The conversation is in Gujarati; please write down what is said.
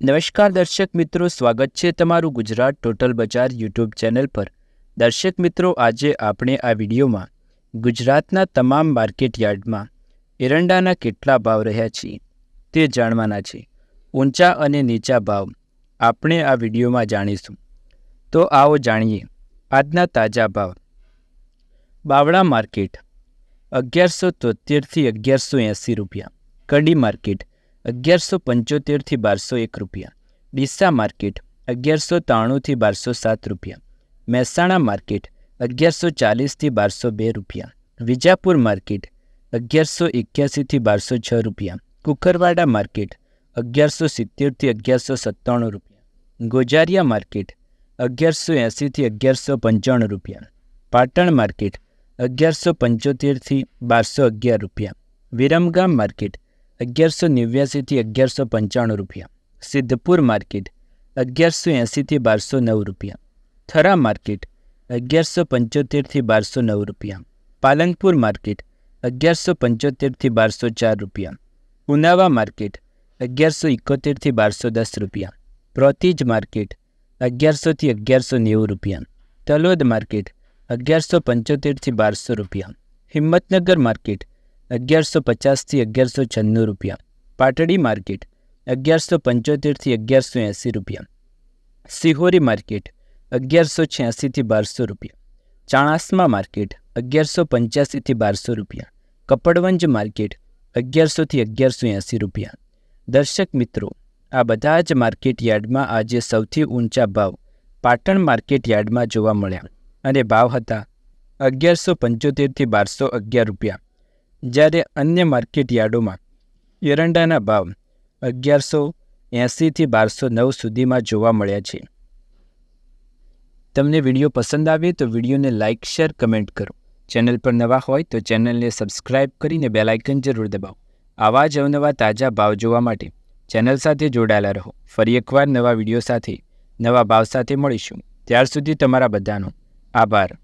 નમસ્કાર દર્શક મિત્રો, સ્વાગત છે તમારું ગુજરાત ટોટલ બજાર યુટ્યુબ ચેનલ પર. દર્શક મિત્રો, આજે આપણે આ વિડીયોમાં ગુજરાતના તમામ માર્કેટ યાર્ડમાં એરંડાના કેટલા ભાવ રહ્યા છે તે જાણવાના છે. ઊંચા અને નીચા ભાવ આપણે આ વિડીયોમાં જાણીશું. તો આવો જાણીએ આજના તાજા ભાવ. બાવળા માર્કેટ અગિયારસો તોતેરથી અગિયારસો એંસી રૂપિયા. કડી માર્કેટ અગિયારસો પંચોતેરથી બારસો એક રૂપિયા. ડીસા માર્કેટ અગિયારસો ત્રાણુંથી બારસો સાત રૂપિયા. મહેસાણા માર્કેટ અગિયારસો ચાલીસથી બારસો બે રૂપિયા. વિજાપુર માર્કેટ અગિયારસો એક્યાસીથી બારસો છ રૂપિયા. કુકરવાડા માર્કેટ અગિયારસો સિત્તેરથી અગિયારસો સત્તાણું રૂપિયા. ગોજારિયા માર્કેટ અગિયારસો એંસીથી અગિયારસો પંચાણું રૂપિયા. પાટણ માર્કેટ અગિયારસો પંચોતેરથી બારસો અગિયાર રૂપિયા. વિરમગામ માર્કેટ અગિયારસો નેવ્યાસીથી અગિયારસો પંચાણું રૂપિયા સિદ્ધપુર માર્કેટ અગિયારસો એંસીથી બારસો નવ રૂપિયા થરા માર્કેટ અગિયારસો પંચોતેરથી બારસો નવ રૂપિયા પાલનપુર માર્કેટ અગિયારસો પંચોતેરથી બારસો ચાર રૂપિયા ઉનાવા માર્કેટ અગિયારસો એકોતેરથી બારસો દસ રૂપિયા પ્રોતિજ માર્કેટ અગિયારસોથી અગિયારસો નેવું રૂપિયા તલોદ માર્કેટ અગિયારસો પંચોતેરથી બારસો રૂપિયા હિંમતનગર માર્કેટ અગિયારસો પચાસથી અગિયારસો છન્નું રૂપિયા. પાટડી માર્કેટ, અગિયારસો પંચોતેરથી અગિયારસો એંસી રૂપિયા. સિહોરી માર્કેટ, અગિયારસો છ્યાસીથી બારસો રૂપિયા. ચાણાસમા માર્કેટ, અગિયારસો પંચ્યાસીથી બારસો રૂપિયા. કપડવંજ માર્કેટ, અગિયારસોથી અગિયારસો એંસી રૂપિયા. દર્શક મિત્રો, આ બધા જ માર્કેટ યાર્ડમાં આજે સૌથી ઊંચા ભાવ પાટણ માર્કેટ યાર્ડમાં જોવા મળ્યા. અને ભાવ હતા અગિયારસો પંચોતેરથી બારસો અગિયાર રૂપિયા. જ્યારે અન્ય માર્કેટ યાર્ડોમાં એરંડાના ભાવ અગિયારસો એંસીથી બારસો નવ સુધીમાં જોવા મળ્યા છે. તમને વીડિયો પસંદ આવે તો વિડીયોને લાઇક શેર, કમેન્ટ કરો. ચેનલ પર નવા હોય તો ચેનલને સબસ્ક્રાઇબ કરીને બેલાઇકન જરૂર દબાવો. આવા જ અવનવા તાજા ભાવ જોવા માટે ચેનલ સાથે જોડાયેલા રહો. ફરી એકવાર નવા વીડિયો સાથે, નવા ભાવ સાથે મળીશું. ત્યાર સુધી તમારા બધાનો આભાર.